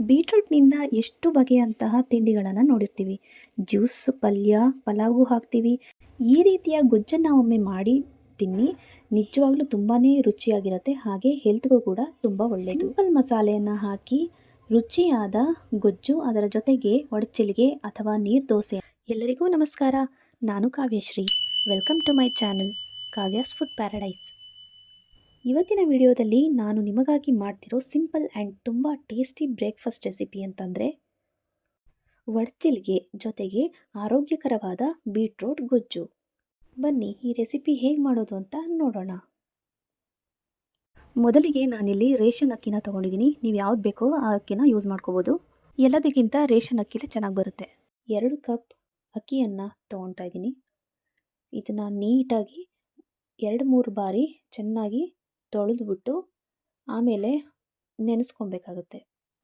ಬೀಟ್ರೂಟ್ನಿಂದ ಎಷ್ಟು ಬಗೆಯಂತಹ ತಿಂಡಿಗಳನ್ನು ನೋಡಿರ್ತೀವಿ? ಜ್ಯೂಸ್, ಪಲ್ಯ, ಪಲಾವು ಹಾಕ್ತೀವಿ. ಈ ರೀತಿಯ ಗೊಜ್ಜನ್ನು ಒಮ್ಮೆ ಮಾಡಿ ತಿನ್ನಿ. ನಿಜವಾಗ್ಲೂ ತುಂಬಾ ರುಚಿಯಾಗಿರುತ್ತೆ. ಹಾಗೆ ಹೆಲ್ತ್ಗೂ ಕೂಡ ತುಂಬ ಒಳ್ಳೆಯದು ಸಿಂಪಲ್ ಮಸಾಲೆಯನ್ನು ಹಾಕಿ ರುಚಿಯಾದ ಗೊಜ್ಜು ಅದರ ಜೊತೆಗೆ ಒಡಚಿಲಿಗೆ ಅಥವಾ ನೀರು ದೋಸೆ. ಎಲ್ಲರಿಗೂ ನಮಸ್ಕಾರ. ನಾನು Kavyashree. Welcome to my channel Kavya's food paradise. ಇವತ್ತಿನ ವಿಡಿಯೋದಲ್ಲಿ ನಾನು ನಿಮಗಾಗಿ ಮಾಡ್ತಿರೋ ಸಿಂಪಲ್ ಆ್ಯಂಡ್ ತುಂಬ ಟೇಸ್ಟಿ ಬ್ರೇಕ್ಫಾಸ್ಟ್ ರೆಸಿಪಿ ಅಂತಂದರೆ ವಡ್ಚಿಲ್ಗೆ ಜೊತೆಗೆ ಆರೋಗ್ಯಕರವಾದ ಬೀಟ್ರೋಟ್ ಗೊಜ್ಜು. ಬನ್ನಿ, ಈ ರೆಸಿಪಿ ಹೇಗೆ ಮಾಡೋದು ಅಂತ ನೋಡೋಣ. ಮೊದಲಿಗೆ ನಾನಿಲ್ಲಿ ರೇಷನ್ ಅಕ್ಕಿನ ತೊಗೊಂಡಿದ್ದೀನಿ. ನೀವು ಯಾವ್ದು ಬೇಕೋ ಆ ಅಕ್ಕಿನ ಯೂಸ್ ಮಾಡ್ಕೋಬೋದು. ಎಲ್ಲದಕ್ಕಿಂತ ರೇಷನ್ ಅಕ್ಕಿಲೇ ಚೆನ್ನಾಗಿ ಬರುತ್ತೆ. ಎರಡು ಕಪ್ ಅಕ್ಕಿಯನ್ನು ತೊಗೊಳ್ತಾ ಇದ್ದೀನಿ. ಇದನ್ನು ನೀಟಾಗಿ ಎರಡು ಮೂರು ಬಾರಿ ಚೆನ್ನಾಗಿ ತೊಳೆದ್ಬಿಟ್ಟು ಆಮೇಲೆ ನೆನೆಸ್ಕೊಬೇಕಾಗುತ್ತೆ.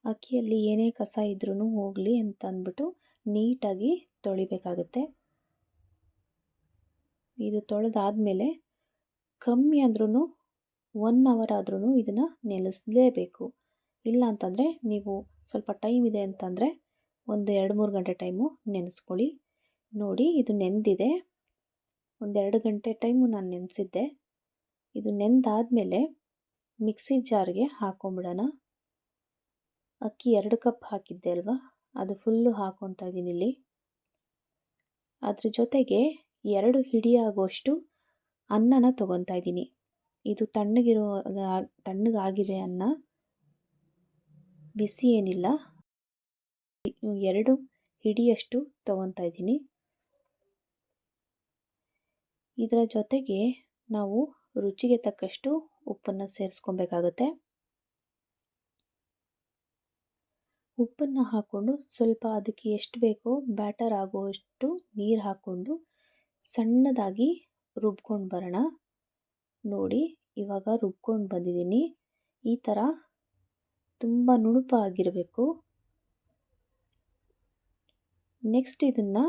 ಅಕ್ಕಿಯಲ್ಲಿ ಏನೇ ಕಸ ಇದ್ರೂ ಹೋಗಲಿ ಅಂತ ಅಂದ್ಬಿಟ್ಟು ನೀಟಾಗಿ ತೊಳಿಬೇಕಾಗುತ್ತೆ. ಇದು ತೊಳೆದಾದಮೇಲೆ ಕಮ್ಮಿ ಆದ್ರೂ ಒನ್ ಅವರ್ ಆದ್ರೂ ಇದನ್ನು ನೆನೆಸಲೇಬೇಕು. ಇಲ್ಲ ಅಂತಂದರೆ ನೀವು ಸ್ವಲ್ಪ ಟೈಮ್ ಇದೆ ಅಂತಂದರೆ ಒಂದು ಎರಡು ಮೂರು ಗಂಟೆ ಟೈಮು ನೆನೆಸ್ಕೊಳ್ಳಿ. ನೋಡಿ ಇದು ನೆಂದಿದೆ. ಒಂದೆರಡು ಗಂಟೆ ಟೈಮು ನಾನು ನೆನೆಸಿದ್ದೆ. ಇದು ನೆಂದಾದಮೇಲೆ ಮಿಕ್ಸಿ ಜಾರ್ಗೆ ಹಾಕೊಂಬಿಡೋಣ. ಅಕ್ಕಿ ಎರಡು ಕಪ್ ಹಾಕಿದ್ದೆ ಅಲ್ವಾ? ಅದು ಫುಲ್ಲು ಹಾಕೊತಾ ಇದ್ದೀನಿ ಇಲ್ಲಿ. ಅದ್ರ ಜೊತೆಗೆ ಎರಡು ಹಿಡಿಯಾಗುವಷ್ಟು ಅನ್ನನ ತೊಗೊತಾ ಇದ್ದೀನಿ. ಇದು ತಣ್ಣಗಿರೋ, ತಣ್ಣಗಾಗಿದೆ ಅನ್ನ. ಬಿಸಿ ಏನಿಲ್ಲ. ಎರಡು ಹಿಡಿಯಷ್ಟು ತೊಗೊತಾ ಇದ್ದೀನಿ. ಇದರ ಜೊತೆಗೆ ನಾವು ರುಚಿಗೆ ತಕ್ಕಷ್ಟು ಉಪ್ಪನ್ನು ಸೇರಿಸ್ಕೊಬೇಕಾಗತ್ತೆ. ಉಪ್ಪನ್ನು ಹಾಕ್ಕೊಂಡು ಸ್ವಲ್ಪ ಅದಕ್ಕೆ ಎಷ್ಟು ಬೇಕೋ ಬ್ಯಾಟರ್ ಆಗುವಷ್ಟು ನೀರು ಹಾಕ್ಕೊಂಡು ಸಣ್ಣದಾಗಿ ರುಬ್ಕೊಂಡು ಬರೋಣ. ನೋಡಿ, ಇವಾಗ ರುಬ್ಕೊಂಡು ಬಂದಿದ್ದೀನಿ. ಈ ಥರ ತುಂಬ ನುಣುಪಾಗಿರಬೇಕು ನೆಕ್ಸ್ಟ್ ಇದನ್ನು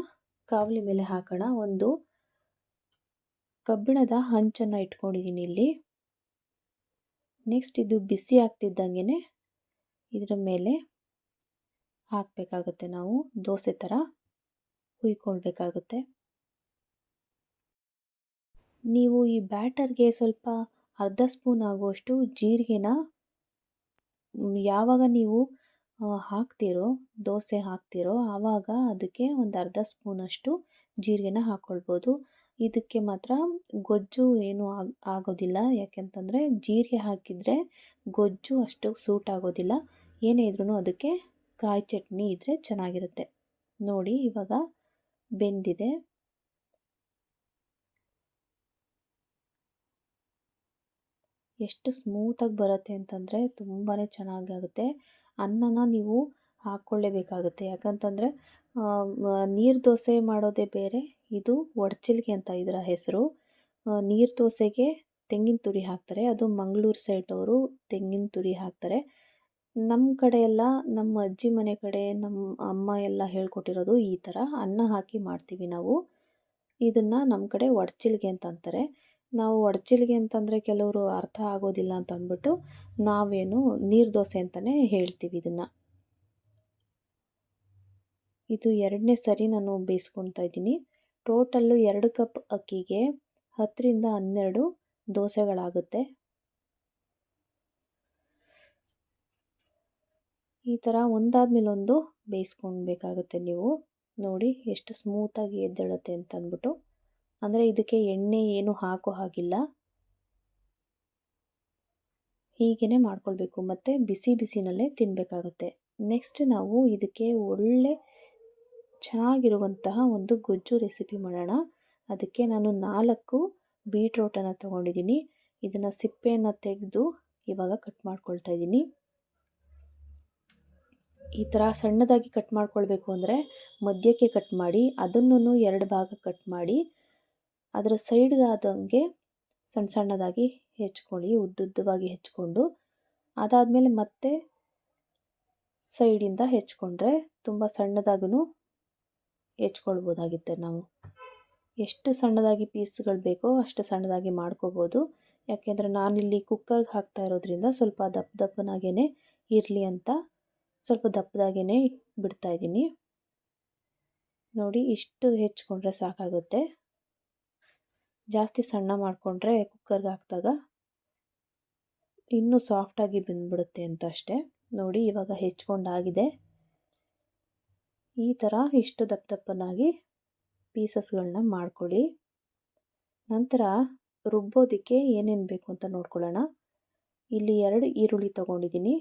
ಕಾವಲಿ ಮೇಲೆ ಹಾಕೋಣ. ಒಂದು ಕಬ್ಬಿಣದ ಹಂಚನ್ನು ಇಟ್ಕೊಂಡಿದ್ದೀನಿ ಇಲ್ಲಿ. ನೆಕ್ಸ್ಟ್ ಇದು ಬಿಸಿ ಆಗ್ತಿದ್ದಂಗೆ ಇದರ ಮೇಲೆ ಹಾಕಬೇಕಾಗುತ್ತೆ ನಾವು. ದೋಸೆ ಥರ ಹುಯ್ಕೊಳ್ಬೇಕಾಗುತ್ತೆ. ನೀವು ಈ ಬ್ಯಾಟರ್ಗೆ ಸ್ವಲ್ಪ ಅರ್ಧ ಸ್ಪೂನ್ ಆಗುವಷ್ಟು ಜೀರಿಗೆನ ಯಾವಾಗ ನೀವು ಹಾಕ್ತಿರೋ, ದೋಸೆ ಹಾಕ್ತಿರೋ, ಆವಾಗ ಅದಕ್ಕೆ ಒಂದು ಅರ್ಧ ಸ್ಪೂನಷ್ಟು ಜೀರಿಗೆನ ಹಾಕ್ಕೊಳ್ಬೋದು. ಇದಕ್ಕೆ ಮಾತ್ರ ಗೊಜ್ಜು ಏನೂ ಆಗ, ಆಗೋದಿಲ್ಲ. ಯಾಕೆಂತಂದರೆ ಜೀರಿಗೆ ಹಾಕಿದರೆ ಗೊಜ್ಜು ಅಷ್ಟು ಸೂಟ್ ಆಗೋದಿಲ್ಲ. ಏನೇ ಇದ್ರೂ ಅದಕ್ಕೆ ಕಾಯಿ ಚಟ್ನಿ ಇದ್ದರೆ ಚೆನ್ನಾಗಿರುತ್ತೆ. ನೋಡಿ, ಇವಾಗ ಬೆಂದಿದೆ. ಎಷ್ಟು ಸ್ಮೂತಾಗಿ ಬರುತ್ತೆ ಅಂತಂದರೆ ತುಂಬಾ ಚೆನ್ನಾಗಾಗುತ್ತೆ ಅನ್ನನ ನೀವು ಹಾಕ್ಕೊಳ್ಳೇಬೇಕಾಗುತ್ತೆ. ಯಾಕಂತಂದರೆ ನೀರು ದೋಸೆ ಮಾಡೋದೇ ಬೇರೆ ಇದು ಒಡ್ಚಿಲ್ಗೆ ಅಂತ ಇದರ ಹೆಸರು. ನೀರು ದೋಸೆಗೆ ತೆಂಗಿನ ತುರಿ ಹಾಕ್ತಾರೆ. ಅದು ಮಂಗಳೂರು ಸೈಡವರು ತೆಂಗಿನ ತುರಿ ಹಾಕ್ತಾರೆ. ನಮ್ಮ ಕಡೆ ಎಲ್ಲ ನಮ್ಮ ಅಜ್ಜಿ ಮನೆ ಕಡೆ ನಮ್ಮ ಅಮ್ಮ ಎಲ್ಲ ಹೇಳ್ಕೊಟ್ಟಿರೋದು ಈ ಥರ ಅನ್ನ ಹಾಕಿ ಮಾಡ್ತೀವಿ ನಾವು. ಇದನ್ನು ನಮ್ಮ ಕಡೆ ಒಡ್ಚಿಲ್ಗೆ ಅಂತ ಅಂತಾರೆ. ನಾವು ಒಡ್ಚಿಲ್ಗೆ ಅಂತಂದರೆ ಕೆಲವರು ಅರ್ಥ ಆಗೋದಿಲ್ಲ ಅಂತ ಅಂದ್ಬಿಟ್ಟು ನಾವೇನು ನೀರು ದೋಸೆ ಅಂತಲೇ ಹೇಳ್ತೀವಿ ಇದನ್ನು. ಇದು ಎರಡನೇ ಸರಿ ನಾನು ಬೇಯಿಸ್ಕೊಳ್ತಾ ಇದ್ದೀನಿ. ಟೋಟಲ್ಲು ಎರಡು ಕಪ್ ಅಕ್ಕಿಗೆ ಹತ್ತರಿಂದ ಹನ್ನೆರಡು ದೋಸೆಗಳಾಗುತ್ತೆ. ಈ ಥರ ಒಂದಾದ್ಮೇಲೊಂದು ಬೇಯಿಸ್ಕೊಳ್ಬೇಕಾಗುತ್ತೆ ನೀವು. ನೋಡಿ ಎಷ್ಟು ಸ್ಮೂತಾಗಿ ಎದ್ದೇಳುತ್ತೆ ಅಂತ ಅಂದ್ಬಿಟ್ಟು ಅಂದರೆ ಇದಕ್ಕೆ ಎಣ್ಣೆ ಏನು ಹಾಕೋ ಹಾಗಿಲ್ಲ. ಹೀಗೇ ಮಾಡ್ಕೊಳ್ಬೇಕು. ಮತ್ತು ಬಿಸಿ ಬಿಸಿನಲ್ಲೇ ತಿನ್ನಬೇಕಾಗತ್ತೆ ನೆಕ್ಸ್ಟ್ ನಾವು ಇದಕ್ಕೆ ಒಳ್ಳೆ ಚೆನ್ನಾಗಿರುವಂತಹ ಒಂದು ಗೊಜ್ಜು ರೆಸಿಪಿ ಮಾಡೋಣ. ಅದಕ್ಕೆ ನಾನು ನಾಲ್ಕು ಬೀಟ್ರೋಟನ್ನು ತೊಗೊಂಡಿದ್ದೀನಿ. ಇದನ್ನು ಸಿಪ್ಪೆಯನ್ನು ತೆಗೆದು ಇವಾಗ ಕಟ್ ಮಾಡ್ಕೊಳ್ತಾ ಇದ್ದೀನಿ. ಈ ಥರ ಸಣ್ಣದಾಗಿ ಕಟ್ ಮಾಡ್ಕೊಳ್ಬೇಕು ಅಂದರೆ ಮಧ್ಯಕ್ಕೆ ಕಟ್ ಮಾಡಿ ಅದನ್ನು ಎರಡು ಭಾಗ ಕಟ್ ಮಾಡಿ, ಅದರ ಸೈಡ್ಗಾದಂಗೆ ಸಣ್ಣ ಸಣ್ಣದಾಗಿ ಹೆಚ್ಕೊಳ್ಳಿ, ಉದ್ದುದ್ದವಾಗಿ ಹೆಚ್ಕೊಂಡು, ಅದಾದಮೇಲೆ ಮತ್ತೆ ಸೈಡಿಂದ ಹೆಚ್ಕೊಂಡ್ರೆ ತುಂಬ ಸಣ್ಣದಾಗೂ ಹೆಚ್ಕೊಳ್ಬೋದಾಗಿತ್ತೆ ನಾವು. ಎಷ್ಟು ಸಣ್ಣದಾಗಿ ಪೀಸ್ಗಳು ಬೇಕೋ ಅಷ್ಟು ಸಣ್ಣದಾಗಿ ಮಾಡ್ಕೋಬೋದು. ಯಾಕೆಂದರೆ ನಾನಿಲ್ಲಿ ಕುಕ್ಕರ್ಗೆ ಹಾಕ್ತಾ ಇರೋದ್ರಿಂದ ಸ್ವಲ್ಪ ದಪ್ಪ ದಪ್ಪನಾಗೇ ಇರಲಿ ಅಂತ ಸ್ವಲ್ಪ ದಪ್ಪದಾಗೇ ಬಿಡ್ತಾಯಿದ್ದೀನಿ ನೋಡಿ ಇಷ್ಟು ಹೆಚ್ಕೊಂಡ್ರೆ ಸಾಕಾಗುತ್ತೆ. ಜಾಸ್ತಿ ಸಣ್ಣ ಮಾಡಿಕೊಂಡ್ರೆ ಕುಕ್ಕರ್ಗೆ ಹಾಕಿದಾಗ ಇನ್ನೂ ಸಾಫ್ಟಾಗಿ ಬೆಂದ್ಬಿಡುತ್ತೆ ಅಂತ ಅಷ್ಟೇ ನೋಡಿ ಇವಾಗ ಹೆಚ್ಕೊಂಡಾಗಿದೆ. ಈ ಥರ ಇಷ್ಟು ದಪ್ಪ ದಪ್ಪನಾಗಿ ಪೀಸಸ್ಗಳನ್ನ ಮಾಡ್ಕೊಳ್ಳಿ. ನಂತರ ರುಬ್ಬೋದಕ್ಕೆ ಏನೇನು ಬೇಕು ಅಂತ ನೋಡ್ಕೊಳ್ಳೋಣ. ಇಲ್ಲಿ ಎರಡು ಈರುಳ್ಳಿ ತಗೊಂಡಿದ್ದೀನಿ.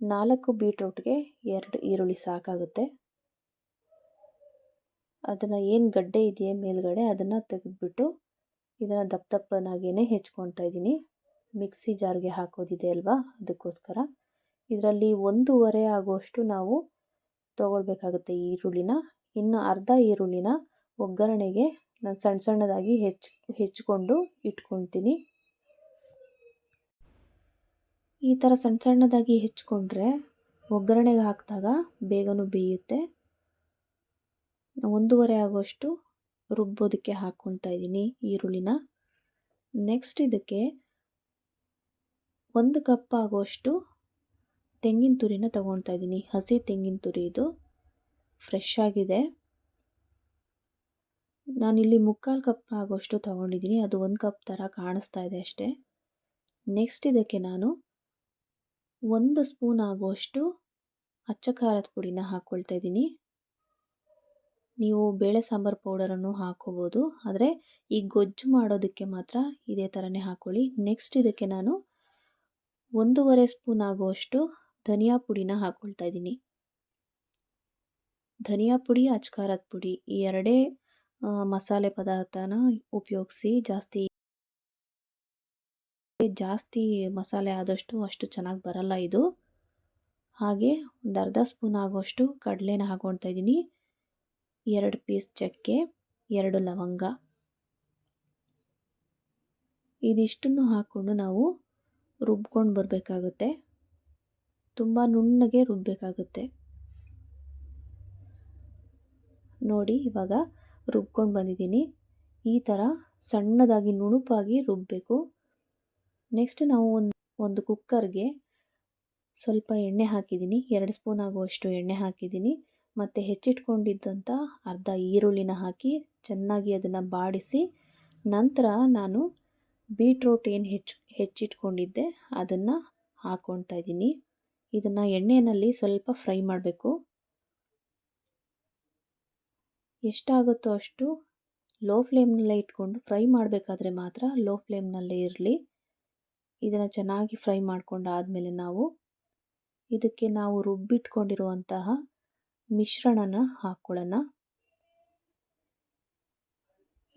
ನಾಲ್ಕು ಬೀಟ್ರೂಟ್ಗೆ ಎರಡು ಈರುಳ್ಳಿ ಸಾಕಾಗುತ್ತೆ. ಅದನ್ನು ಏನು ಗಡ್ಡೆ ಇದೆಯೇ ಮೇಲ್ಗಡೆ ಅದನ್ನು ತೆಗೆದುಬಿಟ್ಟು ಇದನ್ನು ದಪ್ಪ ದಪ್ಪನಾಗೇ ಹೆಚ್ಕೊತಾ ಇದ್ದೀನಿ. ಮಿಕ್ಸಿ ಜಾರ್ಗೆ ಹಾಕೋದಿದೆ ಅಲ್ವಾ? ಅದಕ್ಕೋಸ್ಕರ. ಇದರಲ್ಲಿ ಒಂದೂವರೆ ಆಗುವಷ್ಟು ನಾವು ತೊಗೊಳ್ಬೇಕಾಗುತ್ತೆ ಈರುಳ್ಳಿನ. ಇನ್ನು ಅರ್ಧ ಈರುಳ್ಳಿನ ಒಗ್ಗರಣೆಗೆ ನಾನು ಸಣ್ಣ ಸಣ್ಣದಾಗಿ ಹೆಚ್ಚು ಹೆಚ್ಚಿಕೊಂಡು ಇಟ್ಕೊಳ್ತೀನಿ. ಈ ಥರ ಸಣ್ಣ ಸಣ್ಣದಾಗಿ ಹೆಚ್ಕೊಂಡ್ರೆ ಒಗ್ಗರಣೆಗೆ ಹಾಕಿದಾಗ ಬೇಗನೂ ಬೇಯುತ್ತೆ. ಒಂದೂವರೆ ಆಗುವಷ್ಟು ರುಬ್ಬೋದಕ್ಕೆ ಹಾಕ್ಕೊಳ್ತಾ ಇದ್ದೀನಿ ಈರುಳ್ಳಿನ. ನೆಕ್ಸ್ಟ್ ಇದಕ್ಕೆ ಒಂದು ಕಪ್ ಆಗುವಷ್ಟು ತೆಂಗಿನ ತುರಿನ ತಗೊಳ್ತಾ ಇದ್ದೀನಿ. ಹಸಿ ತೆಂಗಿನ ತುರಿ ಇದು. ಫ್ರೆಶ್ ಆಗಿದೆ. ನಾನಿಲ್ಲಿ ಮುಕ್ಕಾಲು ಕಪ್ ಆಗೋಷ್ಟು ತೊಗೊಂಡಿದ್ದೀನಿ. ಅದು ಒಂದು ಕಪ್ ಥರ ಕಾಣಿಸ್ತಾ ಇದೆ ಅಷ್ಟೇ. ನೆಕ್ಸ್ಟ್ ಇದಕ್ಕೆ ನಾನು ಒಂದು ಸ್ಪೂನ್ ಆಗುವಷ್ಟು ಅಚ್ಚ ಖಾರದ ಪುಡಿನ ಹಾಕ್ಕೊಳ್ತಾ ಇದ್ದೀನಿ. ನೀವು ಬೇಳೆ ಸಾಂಬಾರು ಪೌಡರನ್ನು ಹಾಕೋಬೋದು. ಆದರೆ ಈ ಗೊಜ್ಜು ಮಾಡೋದಕ್ಕೆ ಮಾತ್ರ ಇದೇ ಥರನೇ ಹಾಕ್ಕೊಳ್ಳಿ ನೆಕ್ಸ್ಟ್ ಇದಕ್ಕೆ ನಾನು ಒಂದೂವರೆ ಸ್ಪೂನ್ ಆಗುವಷ್ಟು ಧನಿಯಾ ಪುಡಿನ ಹಾಕ್ಕೊಳ್ತಾ ಇದ್ದೀನಿ. ಧನಿಯಾ ಪುಡಿ, ಅಚ್ಕಾರದ ಪುಡಿ ಈ ಎರಡೇ ಮಸಾಲೆ ಪದಾರ್ಥನ ಉಪಯೋಗಿಸಿ ಜಾಸ್ತಿ ಜಾಸ್ತಿ ಮಸಾಲೆ ಆದಷ್ಟು ಅಷ್ಟು ಚೆನ್ನಾಗಿ ಬರಲ್ಲ ಇದು. ಹಾಗೆ ಒಂದು ಅರ್ಧ ಸ್ಪೂನ್ ಆಗೋಷ್ಟು ಕಡಲೆನ ಹಾಕೊಳ್ತಾ ಇದ್ದೀನಿ. ಎರಡು ಪೀಸ್ ಚಕ್ಕೆ, ಎರಡು ಲವಂಗ. ಇದಿಷ್ಟನ್ನು ಹಾಕ್ಕೊಂಡು ನಾವು ರುಬ್ಕೊಂಡು ಬರಬೇಕಾಗುತ್ತೆ. ತುಂಬ ನುಣ್ಣಗೆ ರುಬ್ಬಬೇಕಾಗುತ್ತೆ ನೋಡಿ, ಇವಾಗ ರುಬ್ಕೊಂಡು ಬಂದಿದ್ದೀನಿ. ಈ ಥರ ಸಣ್ಣದಾಗಿ ನುಣುಪಾಗಿ ರುಬ್ಬಬೇಕು ನೆಕ್ಸ್ಟ್ ನಾವು ಒಂದು ಒಂದು ಕುಕ್ಕರ್ಗೆ ಸ್ವಲ್ಪ ಎಣ್ಣೆ ಹಾಕಿದ್ದೀನಿ. ಎರಡು ಸ್ಪೂನ್ ಆಗುವಷ್ಟು ಎಣ್ಣೆ ಹಾಕಿದ್ದೀನಿ. ಮತ್ತು ಹೆಚ್ಚಿಟ್ಕೊಂಡಿದ್ದಂಥ ಅರ್ಧ ಈರುಳ್ಳಿನ ಹಾಕಿ ಚೆನ್ನಾಗಿ ಅದನ್ನು ಬಾಡಿಸಿ ನಂತರ ನಾನು ಬೀಟ್ರೋಟ್ ಏನು ಹೆಚ್ಚು, ಹೆಚ್ಚಿಟ್ಕೊಂಡಿದ್ದೆ ಅದನ್ನು ಹಾಕ್ಕೊಳ್ತಾ ಇದ್ದೀನಿ. ಇದನ್ನು ಎಣ್ಣೆಯಲ್ಲಿ ಸ್ವಲ್ಪ ಫ್ರೈ ಮಾಡಬೇಕು. ಎಷ್ಟಾಗುತ್ತೋ ಅಷ್ಟು ಲೋ ಫ್ಲೇಮ್ನಲ್ಲೇ ಇಟ್ಕೊಂಡು ಫ್ರೈ ಮಾಡಬೇಕಾದ್ರೆ ಮಾತ್ರ ಲೋ ಫ್ಲೇಮ್ನಲ್ಲೇ ಇರಲಿ. ಇದನ್ನು ಚೆನ್ನಾಗಿ ಫ್ರೈ ಮಾಡ್ಕೊಂಡಾದಮೇಲೆ ನಾವು ಇದಕ್ಕೆ ನಾವು ರುಬ್ಬಿಟ್ಕೊಂಡಿರುವಂತಹ ಮಿಶ್ರಣನ ಹಾಕ್ಕೊಳ್ಳೋಣ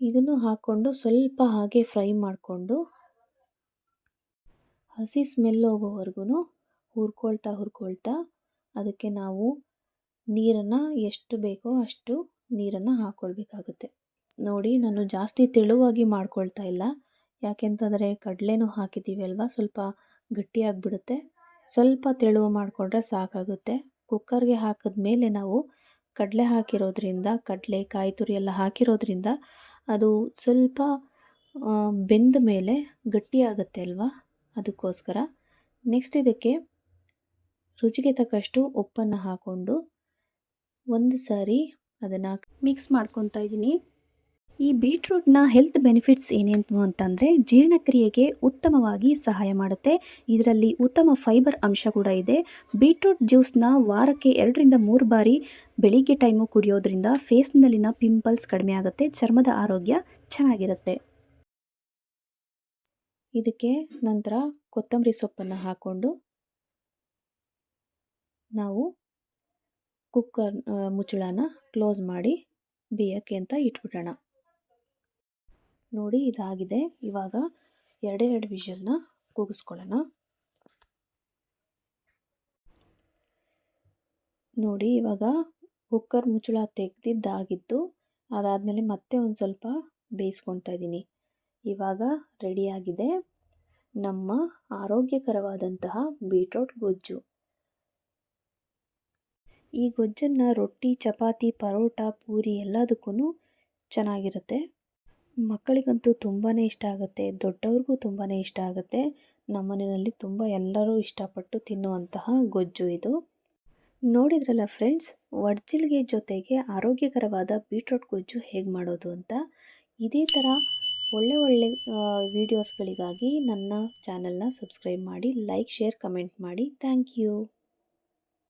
ಇದನ್ನು ಹಾಕ್ಕೊಂಡು ಸ್ವಲ್ಪ ಹಾಗೆ ಫ್ರೈ ಮಾಡಿಕೊಂಡು ಹಸಿ ಸ್ಮೆಲ್ ಹೋಗೋವರೆಗೂ ಹುರ್ಕೊಳ್ತಾ ಹುರ್ಕೊಳ್ತಾ ಅದಕ್ಕೆ ನಾವು ನೀರನ್ನು ಎಷ್ಟು ಬೇಕೋ ಅಷ್ಟು ನೀರನ್ನು ಹಾಕ್ಕೊಳ್ಬೇಕಾಗುತ್ತೆ ನೋಡಿ, ನಾನು ಜಾಸ್ತಿ ತೆಳುವಾಗಿ ಮಾಡ್ಕೊಳ್ತಾ ಇಲ್ಲ. ಯಾಕೆಂತಂದರೆ ಕಡಲೆನೂ ಹಾಕಿದ್ದೀವಿ ಅಲ್ವಾ? ಸ್ವಲ್ಪ ಗಟ್ಟಿಯಾಗಿಬಿಡುತ್ತೆ ಸ್ವಲ್ಪ ತೆಳುವು ಮಾಡಿಕೊಂಡ್ರೆ ಸಾಕಾಗುತ್ತೆ. ಕುಕ್ಕರ್ಗೆ ಹಾಕಿದ ಮೇಲೆ ನಾವು ಕಡಲೆ ಹಾಕಿರೋದ್ರಿಂದ, ಕಡಲೆ ಕಾಯಿ ತುರಿ ಎಲ್ಲ ಹಾಕಿರೋದ್ರಿಂದ ಅದು ಸ್ವಲ್ಪ ಬೆಂದ ಮೇಲೆ ಗಟ್ಟಿಯಾಗುತ್ತೆ ಅಲ್ವಾ? ಅದಕ್ಕೋಸ್ಕರ. ನೆಕ್ಸ್ಟ್ ಇದಕ್ಕೆ ರುಚಿಗೆ ತಕ್ಕಷ್ಟು ಉಪ್ಪನ್ನು ಹಾಕ್ಕೊಂಡು ಒಂದು ಸಾರಿ ಅದನ್ನು ಮಿಕ್ಸ್ ಮಾಡ್ಕೊತಾ ಇದ್ದೀನಿ. ಈ ಬೀಟ್ರೂಟ್ನ ಹೆಲ್ತ್ ಬೆನಿಫಿಟ್ಸ್ ಏನೇನು ಅಂತಂದರೆ ಜೀರ್ಣಕ್ರಿಯೆಗೆ ಉತ್ತಮವಾಗಿ ಸಹಾಯ ಮಾಡುತ್ತೆ. ಇದರಲ್ಲಿ ಉತ್ತಮ ಫೈಬರ್ ಅಂಶ ಕೂಡ ಇದೆ. ಬೀಟ್ರೂಟ್ ಜ್ಯೂಸ್ನ ವಾರಕ್ಕೆ ಎರಡರಿಂದ ಮೂರು ಬಾರಿ ಬೆಳಿಗ್ಗೆ ಟೈಮು ಕುಡಿಯೋದ್ರಿಂದ ಫೇಸ್ನಲ್ಲಿನ ಪಿಂಪಲ್ಸ್ ಕಡಿಮೆ ಆಗುತ್ತೆ, ಚರ್ಮದ ಆರೋಗ್ಯ ಚೆನ್ನಾಗಿರುತ್ತೆ. ಇದಕ್ಕೆ ನಂತರ ಕೊತ್ತಂಬರಿ ಸೊಪ್ಪನ್ನು ಹಾಕ್ಕೊಂಡು ನಾವು ಕುಕ್ಕರ್ ಮುಚ್ಚಳನ ಕ್ಲೋಸ್ ಮಾಡಿ ಬೇಯೋಕ್ಕೆ ಅಂತ ಇಟ್ಬಿಡೋಣ. ನೋಡಿ ಇದಾಗಿದೆ. ಇವಾಗ ಎರಡೇ ಎರಡು ವಿಷಲ್ನ ಕೂಗಿಸ್ಕೊಳ್ಳೋಣ. ನೋಡಿ ಇವಾಗ ಕುಕ್ಕರ್ ಮುಚ್ಚಳ ತೆಗೆದಿದ್ದಾಗಿತ್ತು ಅದಾದಮೇಲೆ ಮತ್ತೆ ಒಂದು ಸ್ವಲ್ಪ ಬೇಯಿಸ್ಕೊತಾ ಇದ್ದೀನಿ. ಇವಾಗ ರೆಡಿಯಾಗಿದೆ ನಮ್ಮ ಆರೋಗ್ಯಕರವಾದಂತಹ ಬೀಟ್ರೋಟ್ ಗೊಜ್ಜು. ಈ ಗೊಜ್ಜನ್ನು, ರೊಟ್ಟಿ, ಚಪಾತಿ, ಪರೋಟ, ಪೂರಿ ಎಲ್ಲದಕ್ಕೂ ಚೆನ್ನಾಗಿರುತ್ತೆ. ಮಕ್ಕಳಿಗಂತೂ ತುಂಬಾ ಇಷ್ಟ ಆಗುತ್ತೆ. ದೊಡ್ಡವ್ರಿಗೂ ತುಂಬಾ ಇಷ್ಟ ಆಗುತ್ತೆ. ನಮ್ಮ ಮನೆಯಲ್ಲಿ ತುಂಬ ಎಲ್ಲರೂ ಇಷ್ಟಪಟ್ಟು ತಿನ್ನುವಂತಹ ಗೊಜ್ಜು ಇದು. ನೋಡಿದ್ರಲ್ಲ ಫ್ರೆಂಡ್ಸ್ ವಡ್ಜಿಲ್ಗೆ ಜೊತೆಗೆ ಆರೋಗ್ಯಕರವಾದ ಬೀಟ್ರೋಟ್ ಗೊಜ್ಜು ಹೇಗೆ ಮಾಡೋದು ಅಂತ? ಇದೇ ಥರ ಒಳ್ಳೆ ಒಳ್ಳೆ ವೀಡಿಯೋಸ್ಗಳಿಗಾಗಿ ನನ್ನ ಚಾನಲ್ನ ಸಬ್ಸ್ಕ್ರೈಬ್ ಮಾಡಿ, ಲೈಕ್, ಶೇರ್, ಕಮೆಂಟ್ ಮಾಡಿ. Thank you.